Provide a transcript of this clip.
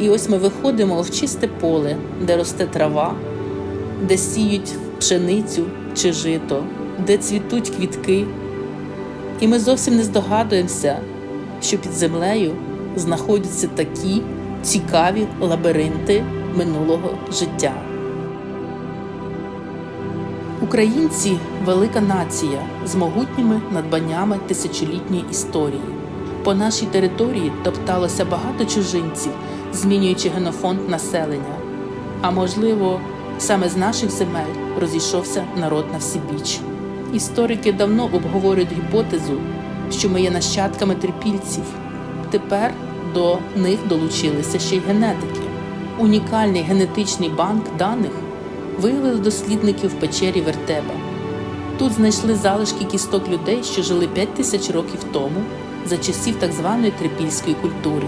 І ось ми виходимо в чисте поле, де росте трава, де сіють пшеницю чи жито, де цвітуть квітки. І ми зовсім не здогадуємося, що під землею знаходяться такі цікаві лабіринти минулого життя. Українці велика нація з могутніми надбаннями тисячолітньої історії. По нашій території топталося багато чужинців, змінюючи генофонд населення. А можливо, саме з наших земель розійшовся народ на всібіч. Історики давно обговорюють гіпотезу, що ми є нащадками трипільців. Тепер до них долучилися ще й генетики. Унікальний генетичний банк даних виявили дослідники в печері Вертеба. Тут знайшли залишки кісток людей, що жили 5 тисяч років тому за часів так званої трипільської культури.